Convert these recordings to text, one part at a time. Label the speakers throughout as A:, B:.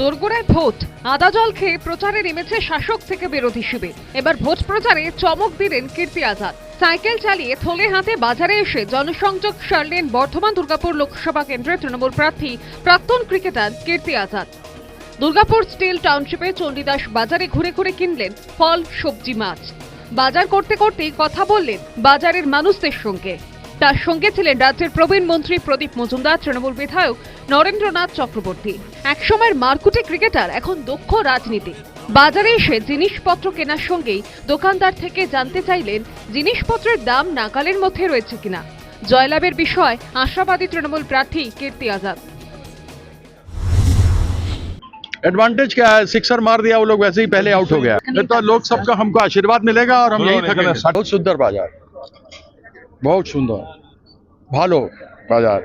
A: দোরগোড়ায় ভোট। আদা জল খেয়ে প্রচারে নেমেছে শাসক থেকে বিরোধী শিবির। এবার ভোট প্রচারে চমক দিলেন কীর্তি আজাদ। সাইকেল চালিয়ে থলে হাতে বাজারে এসে জনসংযোগ সারলেন বর্ধমান দুর্গাপুর লোকসভা কেন্দ্রের তৃণমূল প্রার্থী প্রাক্তন ক্রিকেটার কীর্তি আজাদ। দুর্গাপুর স্টিল টাউনশিপে চণ্ডীদাস বাজারে ঘুরে ঘুরে কিনলেন ফল, সবজি, মাছ। বাজার করতে করতেই কথা বললেন বাজারের মানুষদের সঙ্গে। তার সঙ্গে ছিলেন রাজ্যের প্রবীণ মন্ত্রী প্রদীপ মজুমদার, তৃণমূল বিধায়ক নরেন্দ্রনাথ চক্রবর্তী। একসময়ের মারকুটে ক্রিকেটার এখন দক্ষ রাজনীতি বাজারে এসে জিনিসপত্র কেনার সঙ্গেই দোকানদার থেকে জানতে চাইলেন জিনিসপত্রের দাম নাগালের মধ্যে রয়েছে কিনা জয়লাভের বিষয় আশাবাদী তৃণমূল প্রার্থী কীর্তি আজাদ
B: एडवांटेज क्या है सिक्सर मार दिया वो लोग वैसे ही पहले आउट हो गया फिर तो लोग सबका हमको आशीर्वाद मिलेगा और हम यही थकेंगे बहुत सुंदर बाजार बहुत सुंदर भालो बाजार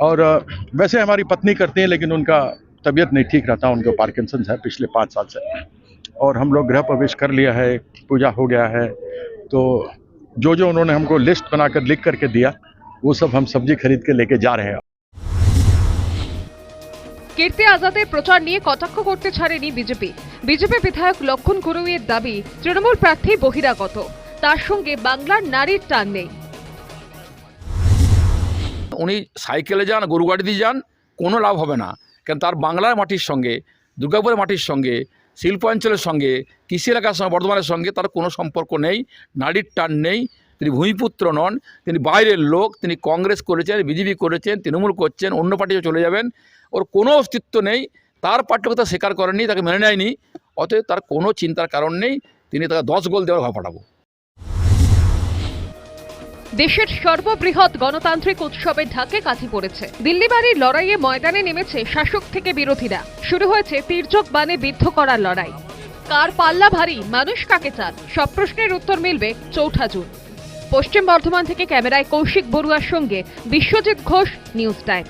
B: और अ, वैसे हमारी पत्नी करती है लेकिन उनका तबीयत नहीं ठीक रहता उनको पार्किंसन है पिछले पाँच साल से और हम लोग गृह प्रवेश कर लिया है पूजा हो गया है तो जो जो उन्होंने हमको लिस्ट बनाकर लिख करके दिया वो सब हम सब्जी खरीद के लेके जा रहे हैं
A: কীর্তি আজাদের প্রচার নিয়ে কটাক্ষ করতে ছাড়েনি বিজেপি বিজেপি বিধায়ক লক্ষণ কুরুইয়ের দাবি তৃণমূল প্রার্থী বহিরাগত তার সঙ্গে বাংলার নারীর টান নেই
C: উনি সাইকেলে যান গরু গাড়ি দিয়ে যান কোনো লাভ হবে না কেন তার বাংলার মাটির সঙ্গে, দুর্গাপুরের মাটির সঙ্গে, শিল্পাঞ্চলের সঙ্গে, কৃষি এলাকার সঙ্গে, বর্ধমানের সঙ্গে তার কোনো সম্পর্ক নেই, নারীর টান নেই। তিনি ভূমিপুত্র নন, তিনি বাইরের লোক, তিনি কংগ্রেস করেছেন, বিজেপি করেছেন, তৃণমূল করছেন, অন্য পার্টিতে চলে যাবেন। ওর কোনো অস্তিত্ব নেই, তার পার্টির কথা স্বীকার করেননি, তাকে মেনে নেয়নি, অতএব তার কোনো চিন্তার কারণ নেই, তিনি তাকে দশ গোল দেওয়ার ঘর পাঠাবো।
A: দেশের সর্ববৃহৎ গণতান্ত্রিক উৎসবের ঢাকে কাঁথি পড়েছে। দিল্লি বাড়ির লড়াইয়ে ময়দানে নেমেছে শাসক থেকে বিরোধীরা। শুরু হয়েছে তীর্যক বানে বিদ্ধ করার লড়াই। কার পাল্লা ভারী, মানুষ কাকে চান? সব প্রশ্নের উত্তর মিলবে চৌঠা জুন। পশ্চিম বর্ধমান থেকে ক্যামেরায় কৌশিক বড়ুয়ার সঙ্গে বিশ্বজিৎ ঘোষ, নিউজ টাইম।